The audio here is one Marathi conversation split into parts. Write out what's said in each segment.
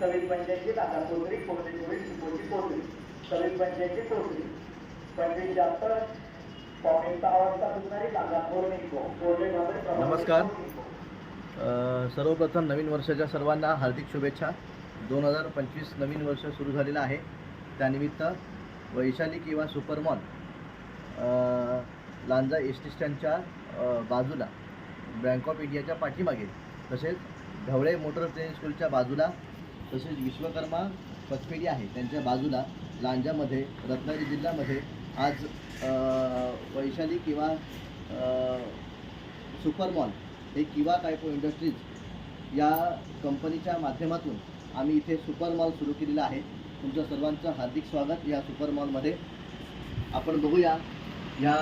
सव्वीस पंच्याऐंशी काका कोथरी कोथरी चोवीस चिकोची कोथरी सव्वीस पंच्याऐंशी कोथरी पंचवीस पावणे सहा वाजता सुटणारी प्रभावी नमस्कार. सर्वप्रथम नवीन वर्षाच्या सर्वांना हार्दिक शुभेच्छा. दोन हजार पंचवीस नवीन वर्ष सुरू झालेलं आहे. त्यानिमित्त वैशाली किंवा सुपरमॉल लांजा एस टी स्टँडच्या बाजूला बँक ऑफ इंडियाच्या पाठीमागे तसेच ढवळे मोटर ट्रेनिंग स्कूलच्या बाजूला तसेच विश्वकर्मा पतपेढी आहे. त्यांच्या बाजूला लांजामध्ये रत्नागिरी जिल्ह्यामध्ये आज वैशाली किंवा सुपर मॉल हे किवा टायपो इंडस्ट्रीज या कंपनीच्या माध्यमातून आम्ही इथे सुपर मॉल सुरू केलेला आहे. तुमच्या सर्वांचं हार्दिक स्वागत या सुपर मॉलमध्ये. आपण बघूया या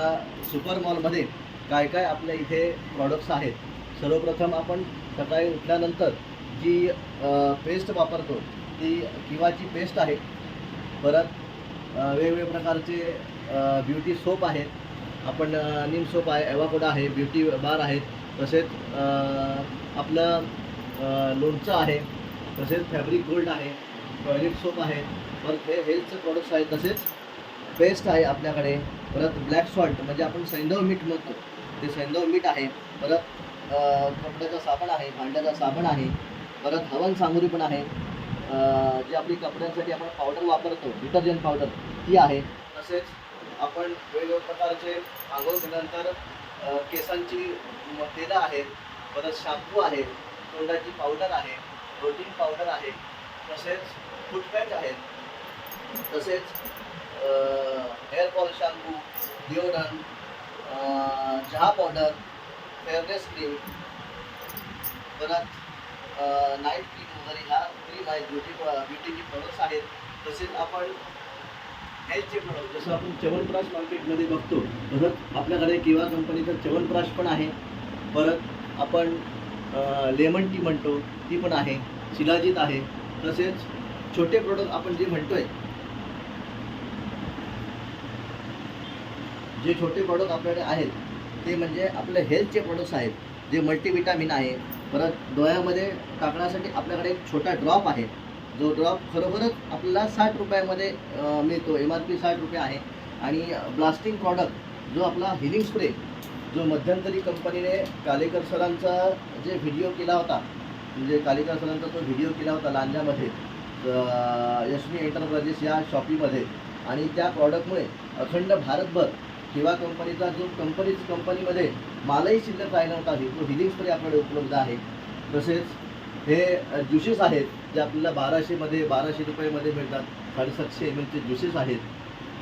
सुपर मॉलमध्ये काय काय आपल्या इथे प्रॉडक्ट्स आहेत. सर्वप्रथम आपण सकाळी उठल्यानंतर जी पेस्ट वापरतो ती किवाची पेस्ट आहे. परत वेगवेगळ्या प्रकारचे ब्युटी सोप आहेत. आपण नीम निम सोप आहे एवाकोडा आहे ब्युटी बार आहेत. तसेच आपलं लोणचं आहे. तसेच फॅब्रिक गोल्ड आहे टॉयलेट सोप आहे. परत हे हेल्थचे प्रोडक्ट्स आहेत. तसेच पेस्ट आहे आपल्याकडे. परत ब्लॅक सॉल्ट म्हणजे आपण सैंधव मीठ म्हणतो. ते सैंधव मीठ आहे. परत कपड्याचा साबण आहे भांड्याचा साबण आहे. परत हवन सामुरी पण आहे. जी आपली कपड्यांसाठी आपण पावडर वापरतो डिटर्जंट पावडर ती आहे. तसेच आपण वेगवेगळ्या प्रकारचे आंघोळ केल्यानंतर केसांची तेलं आहेत परत शॅम्पू आहे तोंडाची पावडर आहे प्रोटीन पावडर आहे तसेच फुटपॅच आहेत तसेच हेअर फॉल शॅम्पू डिओडंट चहा पावडर फेअरनेस क्रीम परत नाईट क्रीम वगैरे ह्या क्रीम आहेत ब्युटी ब्युटीचे प्रोडक्ट्स आहेत. तसेच आपण हेल्थचे प्रोडक्ट जसं आपण च्यवनप्राश मार्केटमध्ये बघतो तसंच आपल्याकडे किंवा कंपनीचं च्यवनप्राश पण आहे. परत आपण लेमन टी म्हणतो ती पण आहे. शिलाजीत आहे. तसेच छोटे प्रोडक्ट आपण जे म्हणतोय जे छोटे प्रोडक्ट आपल्याकडे आहेत ते म्हणजे आपले हेल्थचे प्रोडक्ट्स आहेत. जे मल्टीविटामिन आहे परत डोळ्यामध्ये टाकण्यासाठी आपल्याकडे एक छोटा ड्रॉप आहे. जो ड्रॉप खरोखरच आपल्याला साठ रुपयामध्ये मिळतो. एम आर पी साठ रुपये आहे. आणि ब्लास्टिंग प्रॉडक्ट जो आपला हिलिंग स्प्रे जो मध्यंतरी कंपनीने कालेकर सरांचा जे व्हिडिओ केला होता म्हणजे कालेकर सरांचा तो व्हिडिओ केला होता लांजामध्ये यशमी एंटरप्राइजेस या शॉपीमध्ये आणि त्या प्रॉडक्टमुळे अखंड भारतभर किंवा कंपनीचा जो कंपनी कंपनीमध्ये मालही शिल्लक राहिला नव्हता तो हिलिंग्समध्ये आपल्याकडे उपलब्ध आहे. तसेच हे ज्युसेस आहेत जे आपल्याला बाराशेमध्ये बाराशे रुपयामध्ये मिळतात साडेसातशे एम एलचे ज्युसेस आहेत.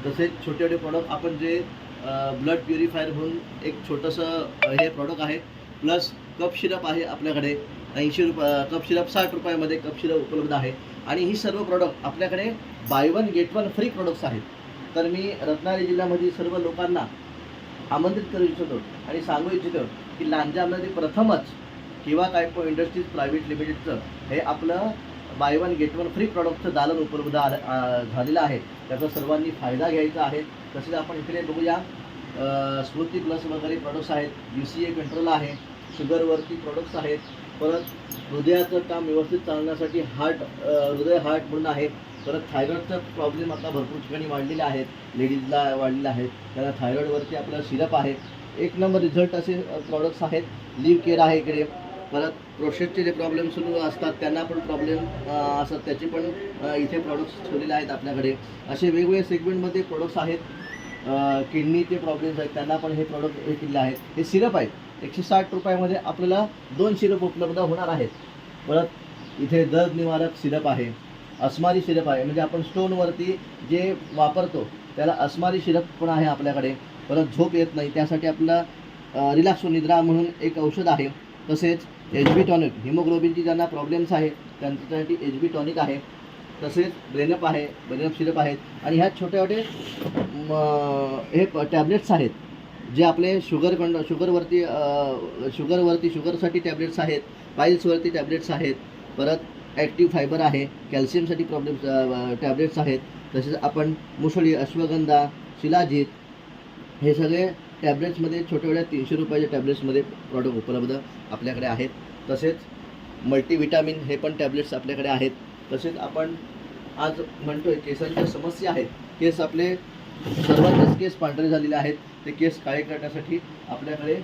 तसेच छोटे छोटे प्रॉडक्ट आपण जे ब्लड प्युरिफायर म्हणून एक छोटंसं हे प्रॉडक्ट आहे प्लस कप शिरप आहे आपल्याकडे ऐंशी रुपया कप शिरप साठ रुपयामध्ये कप शिरप उपलब्ध आहे. आणि ही सर्व प्रॉडक्ट आपल्याकडे buy one get one free products आहेत. तर मी रत्नागिरी जिल्ह्यामधील सर्व लोकांना आमंत्रित करू इच्छितो आणि सांगू इच्छितो की लांजामध्ये प्रथमच किंवा टायपो इंडस्ट्रीज प्रायव्हेट लिमिटेडचं हे आपलं buy one get one free प्रॉडक्टचं दालन उपलब्ध आलं आ- झालेलं आहे. त्याचा सर्वांनी फायदा घ्यायचा आहे. तसेच आपण इकडे बघूया स्मृती प्लस वगैरे प्रॉडक्ट्स आहेत. यू सी ए कंट्रोल आहे शुगरवरती प्रॉडक्ट्स आहेत. परत हृदयाचं काम व्यवस्थित चालण्यासाठी हार्ट हृदय हार्ट म्हणून आहे. परत थायरॉईडचा प्रॉब्लेम आता भरपूर ठिकाणी वाढलेले आहेत. लेडीजला वाढलेला आहे त्याला थायरॉईडवरती आपलं सिरप आहे. एक नंबर रिझल्ट असे प्रॉडक्ट्स आहेत. लिव्ह केअर आहे इकडे. परत प्रोस्टेटचे जे प्रॉब्लेम सुरू असतात त्यांना पण प्रॉब्लेम असतात. त्याचे पण इथे प्रॉडक्ट्स ठेवलेले आहेत आपल्याकडे. असे वेगवेगळे सेगमेंटमध्ये प्रोडक्ट्स आहेत. किडनीचे प्रॉब्लेम्स आहेत त्यांना पण हे प्रॉडक्ट हे केलेले आहेत. हे सिरप आहेत. एकशे साठ रुपयामध्ये आपल्याला दोन सिरप उपलब्ध होणार आहेत. परत इथे दर्द निवारक सिरप आहे. अस्मारी सिरप आहे. म्हणजे आपण स्टोनवरती जे वापरतो त्याला अस्मारी सिरप पण आहे आपल्याकडे. परत झोप येत नाही. त्यासाठी आपल्याला रिलॅक्सो निद्रा म्हणून एक औषध आहे. तसेच एच बी टॉनिक हिमोग्लोबिनची ज्यांना प्रॉब्लेम्स आहे त्यांच्यासाठी एच बी टॉनिक आहे. तसेच ब्रेनअप आहे ब्रेनअप सिरप आहेत आणि ह्या छोटे छोटे म, हे टॅबलेट्स आहेत जे आपले शुगर कंड शुगरवरती शुगरवरती शुगरसाठी टॅबलेट्स आहेत पाईल्सवरती टॅबलेट्स आहेत परत ॲक्टिव्ह फायबर आहे कॅल्शियमसाठी प्रॉब्लेम्स टॅबलेट्स आहेत तसेच आपण मुसळी अश्वगंधा शिलाजीत हे सगळे टॅबलेट्समध्ये छोट्या छोट्या तीनशे रुपयाच्या टॅबलेट्समध्ये प्रॉडक्ट उपलब्ध आपल्याकडे आहेत तसेच मल्टीविटामिन हे पण टॅबलेट्स आपल्याकडे आहेत तसेच आपण आज म्हणतोय केसांच्या समस्या आहेत. केस आपले सर्वांचेच केस पांढरे झालेले आहेत. ते केस काळे करण्यासाठी आपल्याकडे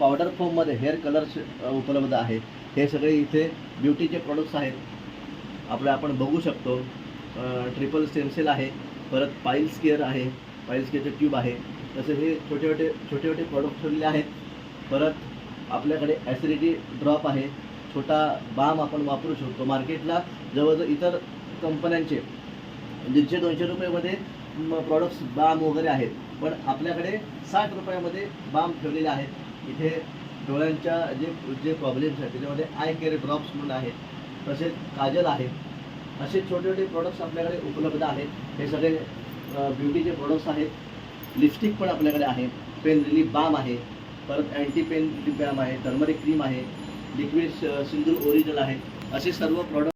पावडर फॉर्ममध्ये हेअर कलर्स उपलब्ध आहेत हे सगळे इथे ब्युटीचे प्रोडक्ट्स आहेत. आपलं आपण बघू शकतो. ट्रिपल स्टेमसेल आहे. परत पाईल्स केअर आहे. पाईल्स केअरचे ट्यूब आहे. तसे हे छोटे छोटे छोटे छोटे प्रोडक्ट ठेवलेले आहेत. परत आपल्याकडे ॲसिडिटी ड्रॉप आहे. छोटा बाम आपण वापरू शकतो. मार्केटला जवळजवळ इतर कंपन्यांचे दीडशे दोनशे रुपयामध्ये प्रॉडक्ट्स बाम वगैरे आहेत. पण आपल्याकडे साठ रुपयामध्ये बाम ठेवलेले आहेत. इथे डोळ्यांच्या जे जे प्रॉब्लेम्स आहेत त्याच्यामध्ये आय केअर ड्रॉप्स म्हणून आहेत तसेच काजल आहे असे छोटे छोटे प्रॉडक्ट्स आपल्याकडे उपलब्ध आहेत. हे सगळे ब्युटीचे प्रॉडक्ट्स आहेत. लिपस्टिक पण आपल्याकडे आहे. पेन रिलीफ बाम आहे. परत अँटी पेन रिलीफ बाम आहे. टर्मरिक क्रीम आहे. लिक्विड सिंदूर ओरिजिनल आहे. असे सर्व प्रॉडक्ट